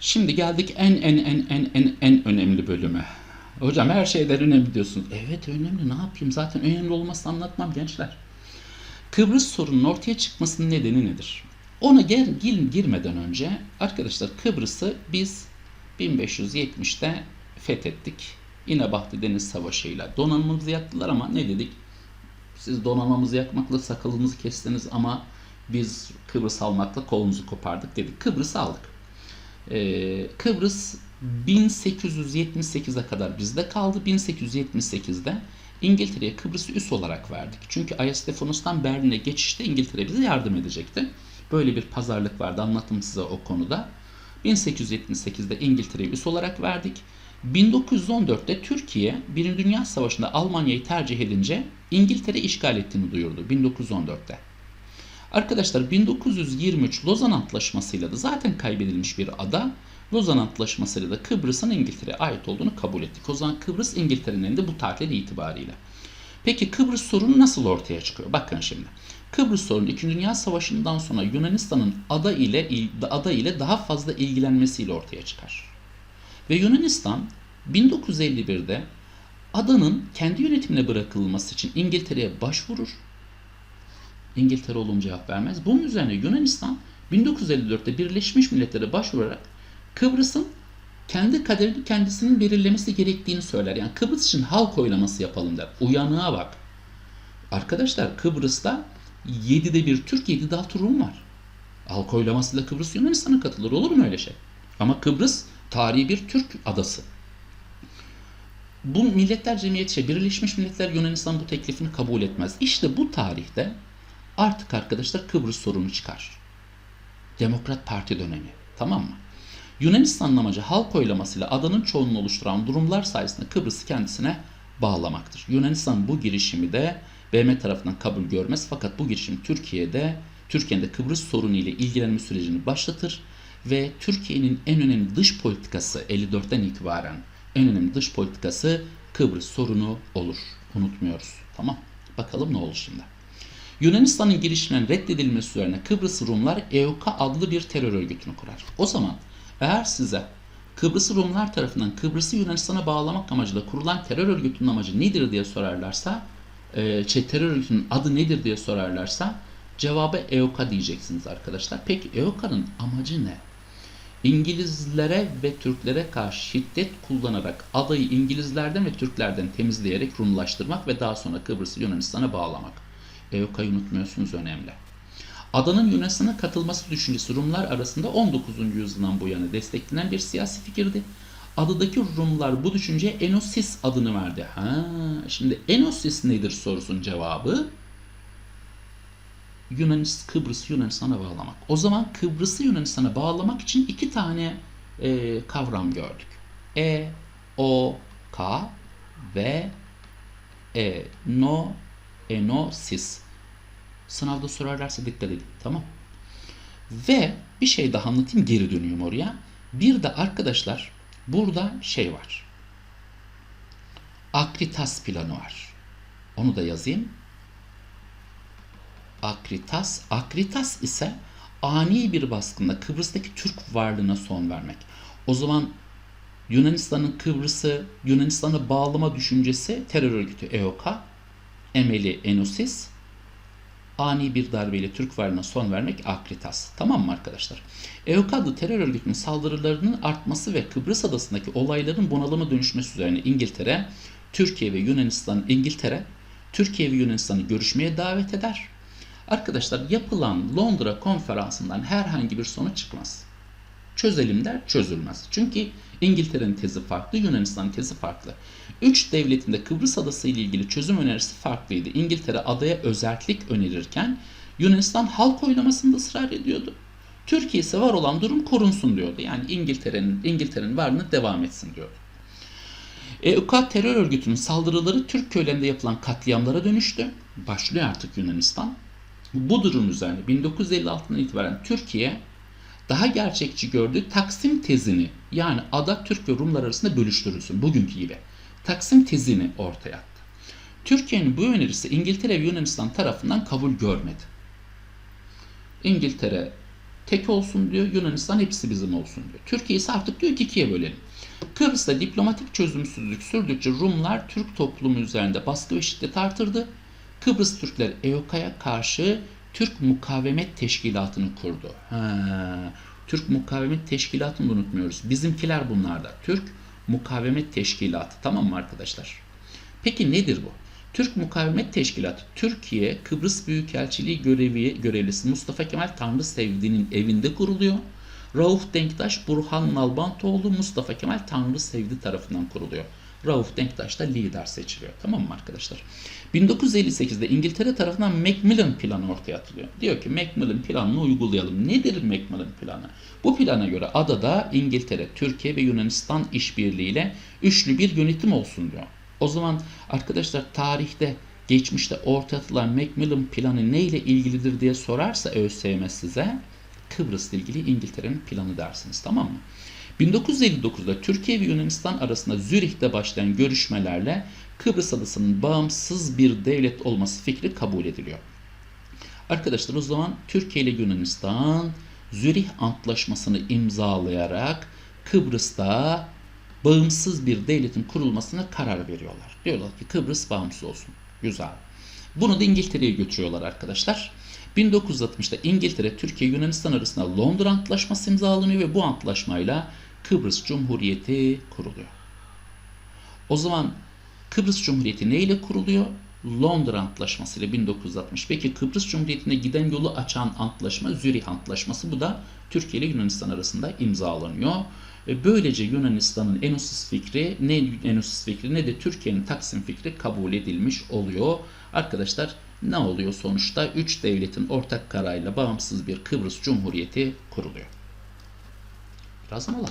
Şimdi geldik en en en en en en önemli bölüme. Hocam her şeyden önemli diyorsunuz. Evet önemli ne yapayım zaten önemli olmasını anlatmam gençler. Kıbrıs sorunun ortaya çıkmasının nedeni nedir? Ona gel, gir, girmeden önce arkadaşlar Kıbrıs'ı biz 1570'te fethettik. İnebahtı Deniz Savaşı'yla donanmamızı yaktılar ama ne dedik? Siz donanmamızı yakmakla sakalınızı kestiniz ama biz Kıbrıs almakla kolunuzu kopardık dedik. Kıbrıs'ı aldık. Ee, Kıbrıs 1878'e kadar bizde kaldı. 1878'de İngiltere'ye Kıbrıs'ı üs olarak verdik. Çünkü Ayastefanos'tan Berlin'e geçişte İngiltere bize yardım edecekti. Böyle bir pazarlık vardı. Anlattım size o konuda. 1878'de İngiltere'ye üs olarak verdik. 1914'te Türkiye Birinci Dünya Savaşı'nda Almanya'yı tercih edince İngiltere işgal ettiğini duyurdu 1914'te. Arkadaşlar 1923 Lozan Antlaşması'yla da zaten kaybedilmiş bir ada Lozan Antlaşması'yla da Kıbrıs'ın İngiltere'ye ait olduğunu kabul ettik. O zaman Kıbrıs İngiltere'nin elinde bu tarihleri itibariyle. Peki Kıbrıs sorunu nasıl ortaya çıkıyor? Bakın şimdi. Kıbrıs sorunu 2. Dünya Savaşı'ndan sonra Yunanistan'ın ada ile ada ile daha fazla ilgilenmesiyle ortaya çıkar. Ve Yunanistan 1951'de adanın kendi yönetimine bırakılması için İngiltere'ye başvurur. İngiltere olumlu cevap vermez. Bunun üzerine Yunanistan 1954'te Birleşmiş Milletler'e başvurarak Kıbrıs'ın kendi kaderini kendisinin belirlemesi gerektiğini söyler. Yani Kıbrıs için halk oylaması yapalım der. Uyanığa bak. Arkadaşlar Kıbrıs'ta 7'de bir Türk 7'de 6 Rum var. Halk oylamasıyla Kıbrıs Yunanistan'a katılır. Olur mu öyle şey? Ama Kıbrıs tarihi bir Türk adası. Bu Milletler Cemiyeti şey, Birleşmiş Milletler Yunanistan bu teklifini kabul etmez. İşte bu tarihte artık arkadaşlar Kıbrıs sorunu çıkar. Demokrat Parti dönemi. Tamam mı? Yunanistan'ın amacı halk oylamasıyla adanın çoğunluğunu oluşturan durumlar sayesinde Kıbrıs'ı kendisine bağlamaktır. Yunanistan bu girişimi de BM tarafından kabul görmez fakat bu girişim Türkiye'de Türkiye'nin de Kıbrıs sorunu ile ilgilenme sürecini başlatır ve Türkiye'nin en önemli dış politikası 54'ten itibaren en önemli dış politikası Kıbrıs sorunu olur. Unutmuyoruz. Tamam. Bakalım ne olur şimdi. Yunanistan'ın girişiminin reddedilmesi üzerine Kıbrıs Rumlar EOKA adlı bir terör örgütünü kurar. O zaman eğer size Kıbrıs Rumlar tarafından Kıbrıs'ı Yunanistan'a bağlamak amacıyla kurulan terör örgütünün amacı nedir diye sorarlarsa, e, şey, terör örgütünün adı nedir diye sorarlarsa cevabı EOKA diyeceksiniz arkadaşlar. Peki EOKA'nın amacı ne? İngilizlere ve Türklere karşı şiddet kullanarak adayı İngilizlerden ve Türklerden temizleyerek Rumlaştırmak ve daha sonra Kıbrıs'ı Yunanistan'a bağlamak. EOKA'yı unutmuyorsunuz önemli. Adanın Yunanistan'a katılması düşüncesi Rumlar arasında 19. yüzyıldan bu yana desteklenen bir siyasi fikirdi. Adadaki Rumlar bu düşünceye Enosis adını verdi. Ha, şimdi Enosis nedir sorusunun cevabı Yunanis, Kıbrıs'ı Yunanistan'a bağlamak. O zaman Kıbrıs'ı Yunanistan'a bağlamak için iki tane e, kavram gördük. E, O, K ve E, No, Enosis. Sınavda sorarlarsa dikkat edin. Tamam. Ve bir şey daha anlatayım geri dönüyorum oraya. Bir de arkadaşlar burada şey var. Akritas planı var. Onu da yazayım. Akritas. Akritas ise ani bir baskında Kıbrıs'taki Türk varlığına son vermek. O zaman Yunanistan'ın Kıbrıs'ı Yunanistan'a bağlama düşüncesi terör örgütü EOKA, emeli Enosis, ani bir darbeyle Türk varlığına son vermek Akritas. Tamam mı arkadaşlar? EOK adlı terör örgütünün saldırılarının artması ve Kıbrıs adasındaki olayların bunalıma dönüşmesi üzerine İngiltere, Türkiye ve Yunanistan, İngiltere, Türkiye ve Yunanistan'ı görüşmeye davet eder. Arkadaşlar yapılan Londra konferansından herhangi bir sonuç çıkmaz. Çözelim der, çözülmez. Çünkü İngiltere'nin tezi farklı, Yunanistan'ın tezi farklı. Üç devletin de Kıbrıs adası ile ilgili çözüm önerisi farklıydı. İngiltere adaya özellik önerirken Yunanistan halk oylamasında ısrar ediyordu. Türkiye ise var olan durum korunsun diyordu. Yani İngiltere'nin İngiltere'nin varlığını devam etsin diyordu. EUK terör örgütünün saldırıları Türk köylerinde yapılan katliamlara dönüştü. Başlıyor artık Yunanistan. Bu durum üzerine 1956'dan itibaren Türkiye daha gerçekçi gördüğü Taksim tezini yani ada Türk ve Rumlar arasında bölüştürülsün bugünkü gibi. Taksim tezini ortaya attı. Türkiye'nin bu önerisi İngiltere ve Yunanistan tarafından kabul görmedi. İngiltere tek olsun diyor. Yunanistan hepsi bizim olsun diyor. Türkiye ise artık diyor ki ikiye bölelim. Kıbrıs'ta diplomatik çözümsüzlük sürdükçe Rumlar Türk toplumu üzerinde baskı ve şiddet artırdı. Kıbrıs Türkler EOKa'ya karşı Türk Mukavemet Teşkilatı'nı kurdu. Ha, Türk Mukavemet Teşkilatı'nı da unutmuyoruz. Bizimkiler bunlarda. Türk Mukavemet Teşkilatı. Tamam mı arkadaşlar? Peki nedir bu? Türk Mukavemet Teşkilatı Türkiye Kıbrıs Büyükelçiliği görevi görevlisi Mustafa Kemal Tanrı Sevdi'nin evinde kuruluyor. Rauf Denktaş, Burhan Nalbantoğlu, Mustafa Kemal Tanrı Sevdi tarafından kuruluyor. Rauf Denktaş da lider seçiliyor. Tamam mı arkadaşlar? 1958'de İngiltere tarafından Macmillan planı ortaya atılıyor. Diyor ki Macmillan planını uygulayalım. Nedir Macmillan planı? Bu plana göre adada İngiltere, Türkiye ve Yunanistan işbirliğiyle üçlü bir yönetim olsun diyor. O zaman arkadaşlar tarihte geçmişte ortaya atılan Macmillan planı ne ile ilgilidir diye sorarsa ÖSYM size Kıbrıs'la ilgili İngiltere'nin planı dersiniz tamam mı? 1959'da Türkiye ve Yunanistan arasında Zürih'te başlayan görüşmelerle Kıbrıs adasının bağımsız bir devlet olması fikri kabul ediliyor. Arkadaşlar o zaman Türkiye ile Yunanistan Zürih Antlaşması'nı imzalayarak Kıbrıs'ta bağımsız bir devletin kurulmasına karar veriyorlar. Diyorlar ki Kıbrıs bağımsız olsun. Güzel. Bunu da İngiltere'ye götürüyorlar arkadaşlar. 1960'da İngiltere, Türkiye, Yunanistan arasında Londra Antlaşması imzalanıyor ve bu antlaşmayla Kıbrıs Cumhuriyeti kuruluyor. O zaman Kıbrıs Cumhuriyeti neyle kuruluyor? Londra Antlaşması ile 1960. Peki Kıbrıs Cumhuriyeti'ne giden yolu açan antlaşma Zürih Antlaşması. Bu da Türkiye ile Yunanistan arasında imzalanıyor. Böylece Yunanistan'ın Enosis fikri ne Enosis fikri ne de Türkiye'nin Taksim fikri kabul edilmiş oluyor. Arkadaşlar ne oluyor sonuçta? Üç devletin ortak kararıyla bağımsız bir Kıbrıs Cumhuriyeti kuruluyor. Biraz mola.